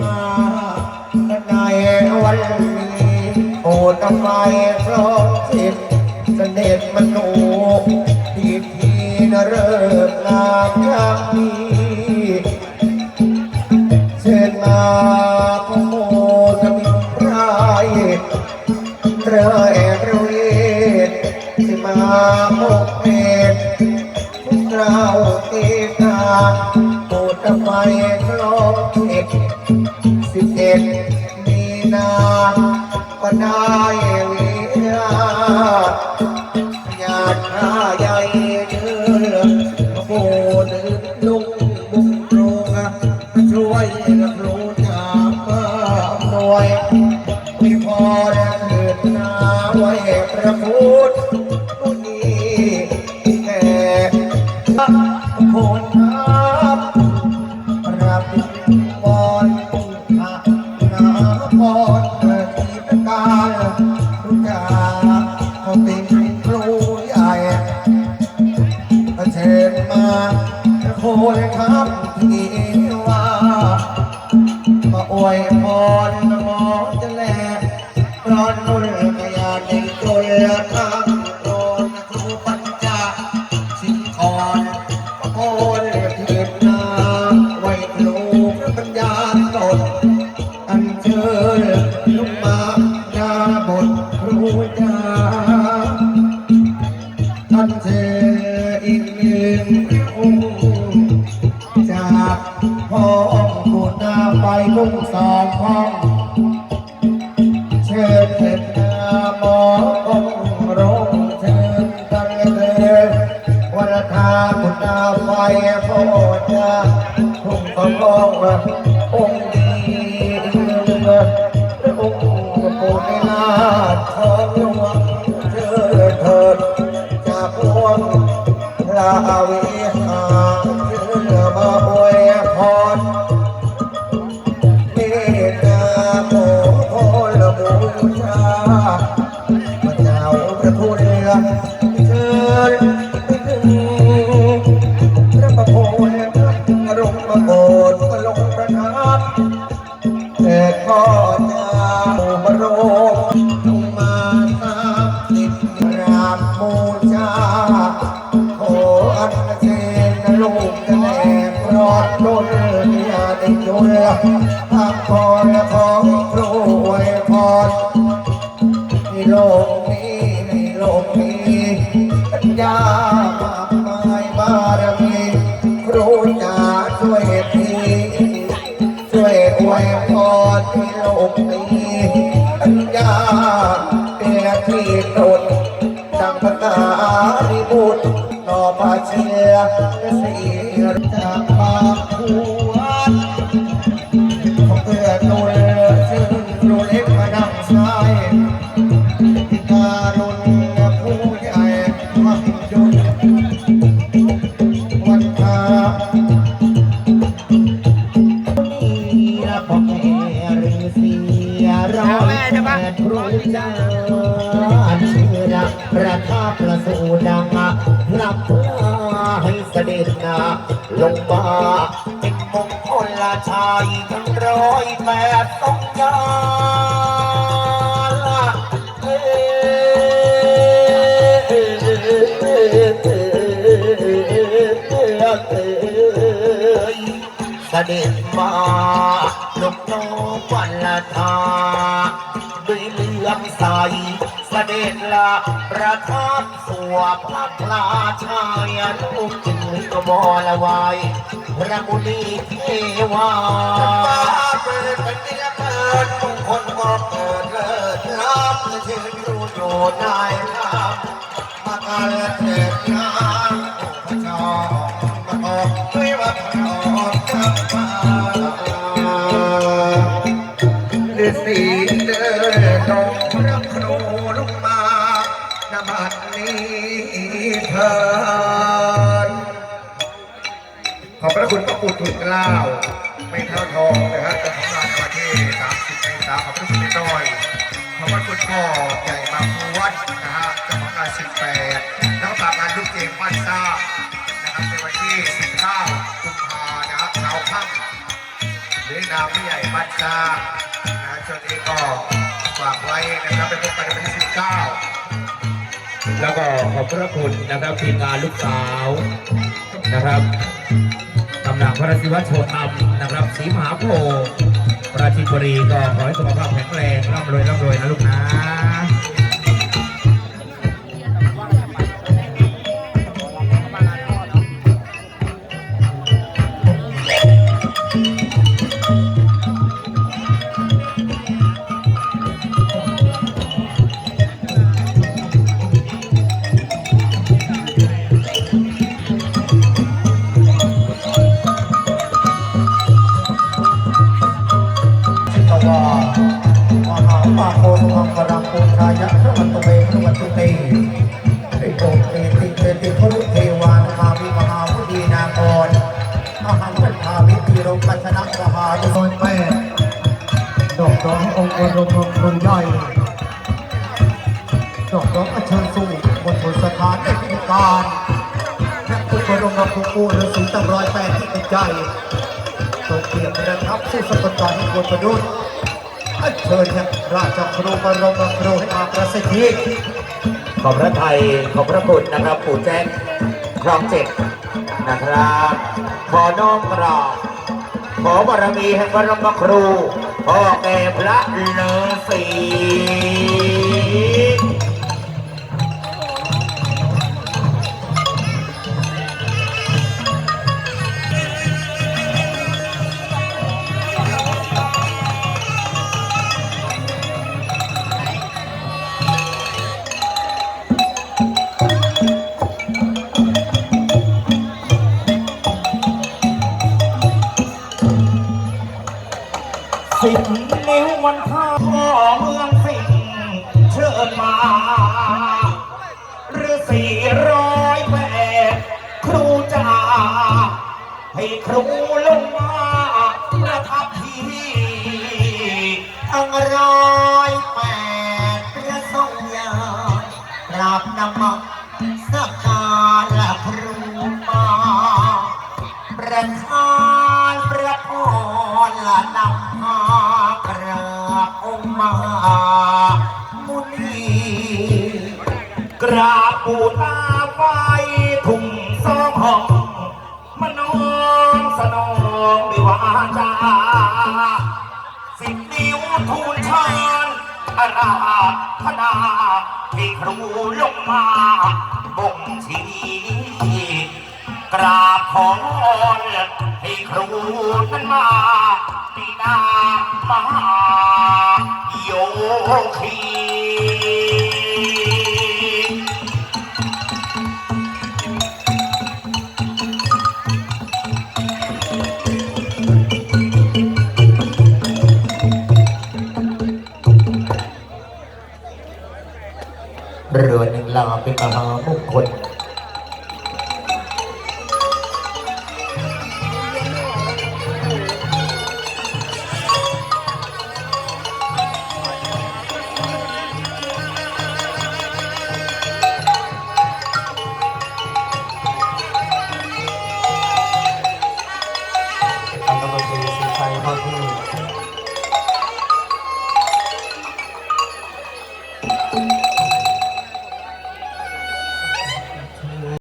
มาในวันนี้โอทำไมเพราะจิตเสด็จมโนที่ทีนเริกงามยามนี้เชิญมาพระโมทมิตรพรายเรอยเรเวทที่มาโมกเมตพวกเราเอกาโปรดทำไม ได้เวลาญากข้าใหญ่เดือโบนลุงบุกโรงช่วยกับรู้จากบ้าหน่อยไม่พอแล้วเถิดนาไว้พระพุทธ มาโคเลยครับที่ นุ่งสองห้องเชิญเถิดนามอองรงเชิญตั้งเลยวันทากุดนาไฟโพจาทุ่งกององค์ เประสูดังรับให้เสด็จนะลงมาเป็นมงคลละชายทั้งร้อยแปดต้องยาเอ้ยเสด็จมาลูกน้องวันละทา ด้วยเลื่อมใสเสด็จละประทับสวบพระพลาชายลูกจึงกบอละไว้พระมุนีเทวาเปิดเป็นเนื้อเกิดมงคลก็เกิดเลิศล้ำเชื่ออยู่อยู่ได้ครับมาการเถิดงานพระเจ้ามาออกด้วยว่าพระออกกับมาฤาษี พระคุณพระปู่ทุเกล้าไม่เท่าทองนะครับเจ้าของงานในวันที่30เมษายนขอบพระคุณน้อยขอบพระคุณพ่อใหญ่บางพวัดนะฮะเจ้าของงาน18 แล้วก็ฝากงานลูกเกมบ้านซ่านะครับในวันที่19กุมภานะครับเช้าค่ำหรือนามผู้ใหญ่บ้านสร้านะช่วงนี้ก็ฝากไว้นะครับไปพบกันในวันที่19แล้วก็ขอบพระคุณนะครับทีมงานลูกสาวนะครับำหนักพระศิวะโชธรรมนะครับศรีมหาโพธิ์ปราจีนบุรีก็ขอให้สุขภาพแข็งแรงร่ำรวยร่ำรวยนะลูกนะ รมครูย่อยดอกร้องอัญเชิญสู่บนบนสถานในพิธีการและอุปรมครูปูฤาษีตั้งร้อยแปดที่เป็นใจทรงเกียรติประทับผู้สมบัติให้ควรประดุษอัญเชิญเนี่ยราชครูบรมครูให้มาประสิทธิขอบพระไทยขอบพระคุณนะครับปู่แจ้งครองเจ็ดนะครับ ขอน้อมกราบขอบารมีแห่งพระรมครู พ่อแม่พระเลอศ สิบนิ้วมันข้าพ่อเมืองสิงเชิญมาหรือสี่ร้อยแปดครูจ่าให้ครูลงมาประทับที่ทั้งร้อยแปดพระทรงยากราบนมัสการ มามุนีกราบปูตาไฟทุ่งสองห้องมานองสนองด้วยวาจาสิบนิ้วทูลชานอาราธนาให้ครูลงมาบ่งชี้กราบขอให้ครูนั้นมา ปีนามหาโยคีเรือหนึ่งลาเป็นมหามงคล